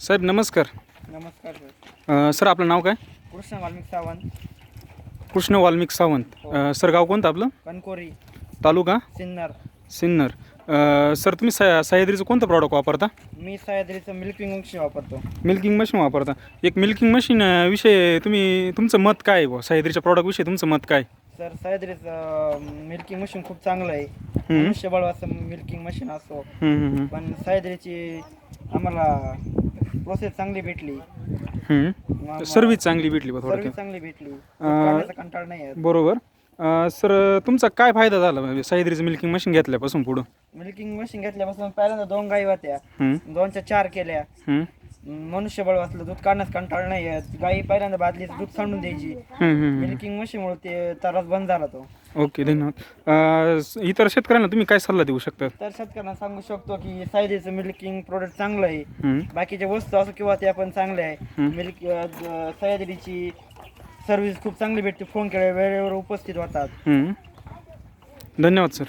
साहेब नमस्कार. नमस्कार सर. अ, सर आपलं नाव काय? कृष्ण वाल्मिक सावंत. कृष्ण वाल्मिक सावंत. अ, सर गाव कोणतं आपलं? कणकोरी. तालुका? सिन्नर. सिन्नर. अ, सर तुम्ही सा सह्याद्रीचं कोणतं प्रॉडक्ट वापरता? मी सह्याद्रीचं मिल्किंग मशीन वापरतो. मिल्किंग मशीन वापरता. एक मिल्किंग मशीन अ, विषयी तुम्ही तुमचं मत काय आहे बुवा? सह्याद्रीच्या प्रॉडक्टविषयी तुमचं मत काय? सर सह्याद्रीचं मिल्किंग मशीन खूप चांगलं आहे. हम्म. मनुष्यबळाचं मिल्किंग मशीन असो. हम्म, हम्म, हम्म. पण सह्याद्रीची आम्हाला प्रोसेस चांगली भेटली. हम्म. सर्व्हिस चांगली भेटली बा सर्विस चांगली भेटली. अं, काढण्याचा कंटाळ नाही आहे बरोबर. अ, सर तुमचा काय फायदा झाला? म्हणजे सह्याद्रीचं मिल्किंग मशीन घेतल्यापासून पुढं. मिल्किंग मशीन घेतल्यापासून पहिल्यांदा दोन गाई होत्या. हम्म, दोनच्या चार केल्या. हम्म, मनुष्यबळ वाचलं दूध काढण्यास कंटाळ नाही आहे गाई पहिल्यांदा बादलीचं दूध सांडून द्यायची. मिल्किंग मशीनमुळे ते त्रास बंद झाला तो. ओके धन्यवाद. अ, स- इतर शेतकऱ्यांना तुम्ही काय सल्ला देऊ शकता? तर शेतकऱ्यांना सांगू शकतो की सायदीचं मिल्किंग प्रोडक्ट चांगलं आहे. हम्म, बाकीच्या वस्तू असो किंवा त्या पण चांगल्या आहे. हम्म. मिल्क सह्याद्रीची सर्व्हिस खूप चांगली भेटते. फोन केल्या वेळेवर उपस्थित होतात. हम्म. धन्यवाद सर